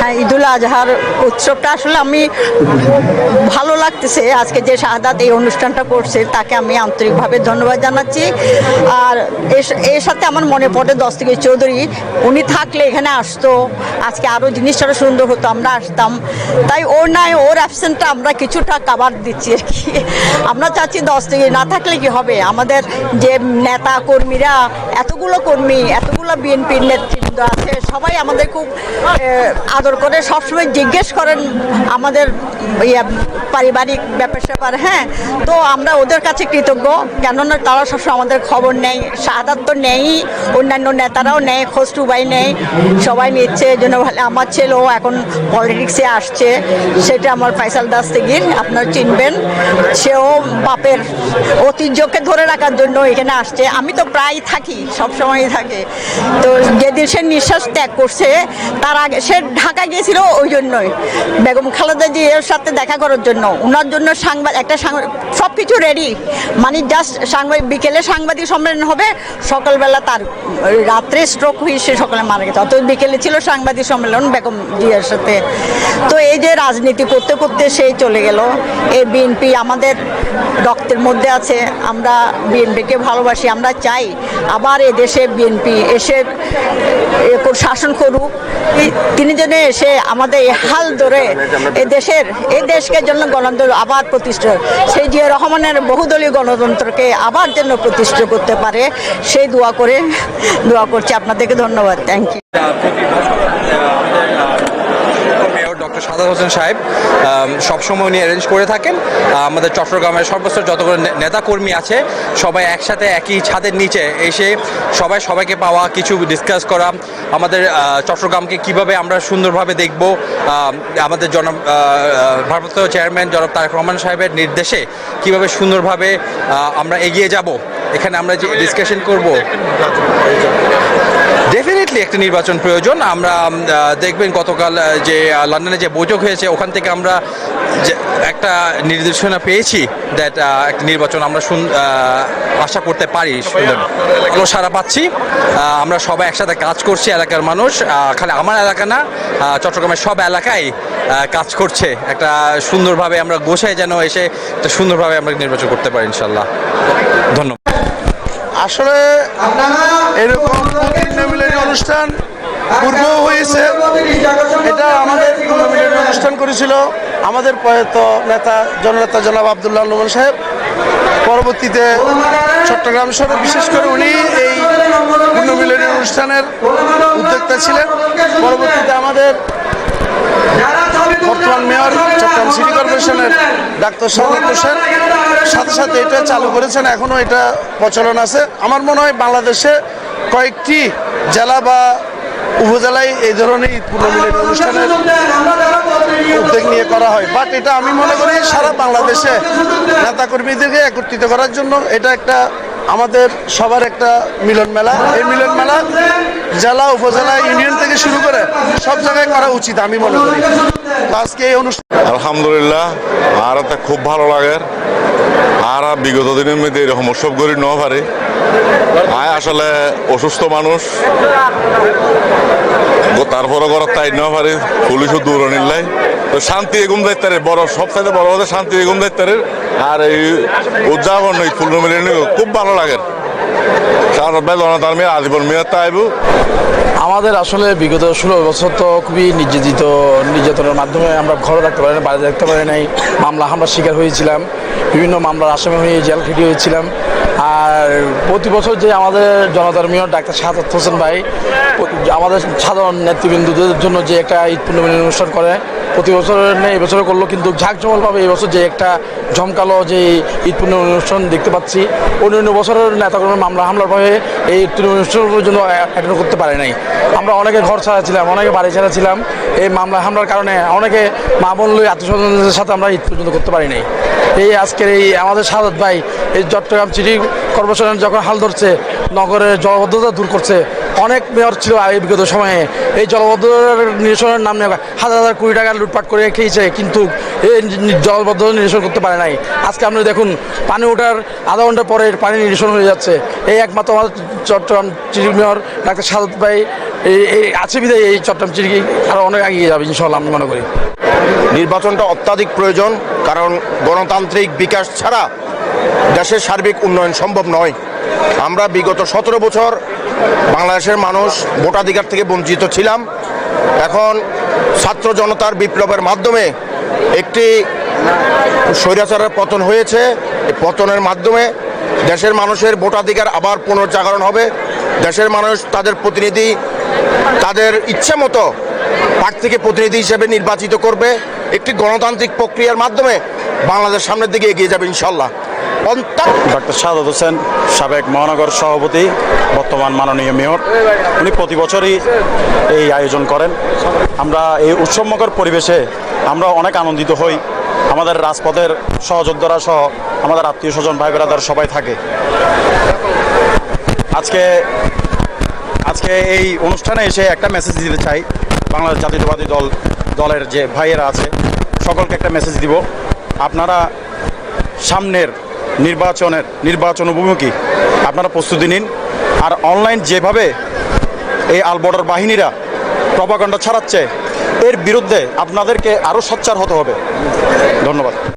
হ্যাঁ ঈদুল আজহার উৎসবটা আসলে আমি ভালো লাগতেছে। আজকে যে শাহাদাত এই অনুষ্ঠানটা করছে, তাকে আমি আন্তরিকভাবে ধন্যবাদ জানাচ্ছি। আর এর- সাথে আমার মনে পড়ে দস্তগীর চৌধুরী। উনি থাকলে এখানে আসতো, আজকে আরও জিনিসটা সুন্দর হতো, আমরা আসতাম। তাই ওর নাই, ওর অ্যাবসেন্টটা আমরা কিছুটা কাবার দিচ্ছি আর কি। আমরা চাচ্ছি দস্তগীর, না থাকলে কি হবে? আমাদের যে নেতা কর্মীরা, এতগুলো কর্মী, এতগুলো বিএনপির নেতৃবৃন্দ আছে। সবাই আমাদের খুব আদর করে। সবসময় জিজ্ঞেস করেন আমাদের ইয়া, পারিবারিক ব্যাপার স্যাপার হ্যাঁ? তো আমরা ওদের কাছে কৃতজ্ঞ। কেননা তারা সবসময় আমাদের খবর নেয় শাহাদাত তো নেই, অন্যান্য নেতারাও নেয়, খোঁজটুবাই নেয়। সবাই নিচ্ছে, এই জন্য ভালো। আমার ছেলেও এখন পলিটিক্সে আসছে। সেটা আমার ফাইসাল দাস্তিগির, আপনারা চিনবেন। সেও বাপের ঐতিহ্যকে ধরে রাখার জন্য এখানে আসছে। আমি তো প্রায় থাকি সব সময়ই থাকে। তো যেদিন সে নিঃশ্বাস ত্যাগ করছে, তার আগে সে ঢাকা গিয়েছিল ওই জন্যই। বেগম খালেদা জিয়ার সাথে দেখা করার জন্য। ওনার জন্য সাংবাদ একটা সব কিছু রেডি মানে জাস্ট সাংবাদিক বিকেলে সাংবাদিক সম্মেলন হবে, সকালবেলা তার, রাত্রে স্ট্রোক হয়ে সে সকালে মারা গেছে। অত বিকেলে ছিল সাংবাদিক সম্মেলন বেগম জিয়ার সাথে। তো এই যে রাজনীতি করতে করতে সেই চলে গেল। এই বিএনপি আমাদের রক্তের মধ্যে আছে। আমরা বিএনপিকে ভালোবাসি, আমরা চাই। আবার এ দেশে বিএনপি এসে শাসন করুক। এই তিনি যেন এসে আমাদের এই হাল ধরে এ দেশের এই দেশকে জন্য গণতন্ত্র আবার প্রতিষ্ঠা সেই জিয়া রহমানের বহুদলীয় গণতন্ত্রকে আবার যেন প্রতিষ্ঠা করতে পারে সেই দোয়া করে, দোয়া করছি। আপনাদেরকে ধন্যবাদ। থ্যাংক ইউ সাদাত হোসেন সাহেব সবসময় উনি অ্যারেঞ্জ করে থাকেন। আমাদের চট্টগ্রামের সর্বস্তর যতগুলো নেতাকর্মী আছে সবাই একসাথে একই ছাদের নিচে এসে সবাই সবাইকে পাওয়া কিছু ডিসকাস করা আমাদের চট্টগ্রামকে কীভাবে আমরা সুন্দরভাবে দেখব আমাদের জন ভারপ্রাপ্ত চেয়ারম্যান জনাব তারেক রহমান সাহেবের নির্দেশে কীভাবে সুন্দরভাবে আমরা এগিয়ে যাব। এখানে আমরা যে ডিসকাশন করব। ডেফিনেটলি একটা নির্বাচন প্রয়োজন। আমরা দেখবেন গতকাল যে লন্ডনে যে বৈঠক হয়েছে, ওখান থেকে আমরা একটা নির্দেশনা পেয়েছি দ্যাট একটা নির্বাচন আমরা শুন- আশা করতে পারি সারা পাচ্ছি। আমরা সবাই একসাথে কাজ করছি, এলাকার মানুষ। খালি আমার এলাকা না চট্টগ্রামের সব এলাকায় কাজ করছে। একটা সুন্দরভাবে আমরা গোছায় যেন এসে, একটা সুন্দরভাবে আমরা নির্বাচন করতে পারি ইনশাল্লাহ ধন্যবাদ। আসলে এরকম অনুষ্ঠান পূর্বেও হয়েছে। এটা আমাদের অনুষ্ঠান করেছিল আমাদের প্রয়াত নেতা, জননেতা জনাব আবদুল্লাহ নোমান সাহেব। পরবর্তীতে চট্টগ্রাম শহরে বিশেষ করে উনি এই মিলনী অনুষ্ঠানের উদ্যোক্তা ছিলেন। পরবর্তীতে আমাদের বর্তমান মেয়র চট্টগ্রাম সিটি কর্পোরেশনের ডাক্তার সৌরভ হোসেন সাথে সাথে এটা চালু করেছেন এখনও এটা প্রচলন আছে। আমার মনে হয় বাংলাদেশে কয়েকটি জেলা বা উপজেলায় এই ধরনের ঈদ পূর্ণমিলনী অনুষ্ঠানের উদ্যোগ নিয়ে করা হয়। বাট এটা আমি মনে করি সারা বাংলাদেশে নেতাকর্মীদেরকে একত্রিত করার জন্য এটা একটা আমাদের সবার একটা মিলন মেলা। এই মিলন মেলা জেলা, উপজেলা, ইউনিয়ন থেকে শুরু করে সব জায়গায় করা উচিত, আমি মনে করি। আজকে এই অনুষ্ঠান আলহামদুলিল্লাহ, আর তা খুব ভালো লাগে। আর বিগত দিনের মধ্যে এরকম উৎসব করি ন পারে। আয় আসলে অসুস্থ মানুষ। তারপরে করার তাই ন পারে। পুলিশও দূর নিলাই শান্তি এগুম দায়িত্বারে বড়, সবচাইতে বড় কথা শান্তি এগুম দায়িত্বের আর এই উদযাপন এই ফুল মিলে খুব ভালো লাগে। আমাদের আসলে বিগত ষোলো বছর তো খুবই নির্যাতিত, নির্যাতনের মাধ্যমে আমরা ঘরে থাকতে পারি বাইরে থাকতে পারি নাই, মামলা হামলার শিকার হয়েছিলাম, বিভিন্ন মামলার আসামি হয়ে জেল খেটে হয়েছিলাম। আর প্রতি বছর যে আমাদের জনতার মেয়র ডাক্তার সাদাত হোসেন ভাই, আমাদের সাধারণ নেতৃবৃন্দদের জন্য যে একটা ঈদ পূর্ণমিলনী অনুষ্ঠান করে প্রতি বছরের নেই এবছরে করল, কিন্তু ঝাঁকজমলভাবে এবছর বছর যে একটা ঝমকালো যে ঈদ পূর্ণ অনুষ্ঠান দেখতে পাচ্ছি অন্য অন্য বছরের নেতাকর্মীর মামলা, হামলার এই ঈদ পূর্ণ অনুষ্ঠানগুলোর জন্য অ্যাটেন্ড করতে পারে নাই। আমরা অনেকে ঘর ছাড়া ছিলাম অনেকে বাড়ি ছাড়া ছিলাম এই মামলা হামলার কারণে অনেকে মা বোন লই আত্মীয়স্বজনদের সাথে আমরা ঈদ পর্যন্ত করতে পারি নাই। এই আজকের এই আমাদের সাদত ভাই, এই চট্টগ্রাম সিটি কর্পোরেশনের যখন হাল ধরছে, নগরের জলবদ্ধতা দূর করছে, অনেক মেয়র ছিল এই বিগত সময়ে। এই জলবদ্ধ নিরসনের নাম হাজার হাজার কোটি টাকা লুটপাট করে খেয়েছে, কিন্তু এই নি- জলবদ্ধ নিরসন করতে পারে নাই। আজকে আপনি দেখুন, পানি ওঠার আধা ঘণ্টা পরে পানি নিরসন হয়ে যাচ্ছে। এই একমাত্র আমাদের চট্টগ্রাম চিঠি মেয়র ডাক্তার সাদত ভাই এই আছে বিধায় এই চট্টগ্রাম চিঠি আরও অনেক এগিয়ে যাবে ইনশাল্লাহ আমি মনে করি। নির্বাচনটা অত্যাধিক প্রয়োজন, কারণ গণতান্ত্রিক বিকাশ ছাড়া দেশের সার্বিক উন্নয়ন সম্ভব নয়। আমরা বিগত সতেরো বছর বাংলাদেশের মানুষ ভোটাধিকার থেকে বঞ্চিত ছিলাম। এখন ছাত্র জনতার বিপ্লবের মাধ্যমে একটি স্বৈরাচারের পতন হয়েছে। পতনের মাধ্যমে দেশের মানুষের ভোটাধিকার আবার পুনর্জাগরণ হবে। দেশের মানুষ তাদের প্রতিনিধি তাদের ইচ্ছে মতো প্রার্থীকে প্রতিনিধি হিসেবে নির্বাচিত করবে একটি গণতান্ত্রিক প্রক্রিয়ার মাধ্যমে বাংলাদেশ সামনের দিকে এগিয়ে যাবে ইনশাল্লাহ ডক্টর সাদত হোসেন, সাবেক মহানগর সভাপতি, বর্তমান মাননীয় মেয়র, উনি প্রতি বছরই এই আয়োজন করেন। আমরা এই উৎসবমুখর পরিবেশে আমরা অনেক আনন্দিত হই। আমাদের রাজপথের সহযোদ্ধারা সহ আমাদের আত্মীয় স্বজন ভাই বেড়াদার সবাই থাকে। আজকে আজকে এই অনুষ্ঠানে এসে একটা মেসেজ দিতে চাই। বাংলাদেশ জাতীয়তাবাদী দল, দলের যে ভাইয়েরা আছে, সকলকে একটা মেসেজ দিব। আপনারা সামনের নির্বাচনের, নির্বাচন অভিমুখী আপনারা প্রস্তুতি নিন। আর অনলাইন যেভাবে এই আলবর্ডার বাহিনীরা প্রপাগণ্ডা ছড়াচ্ছে, এর বিরুদ্ধে আপনাদেরকে আরও সোচ্চার হতে হবে। ধন্যবাদ।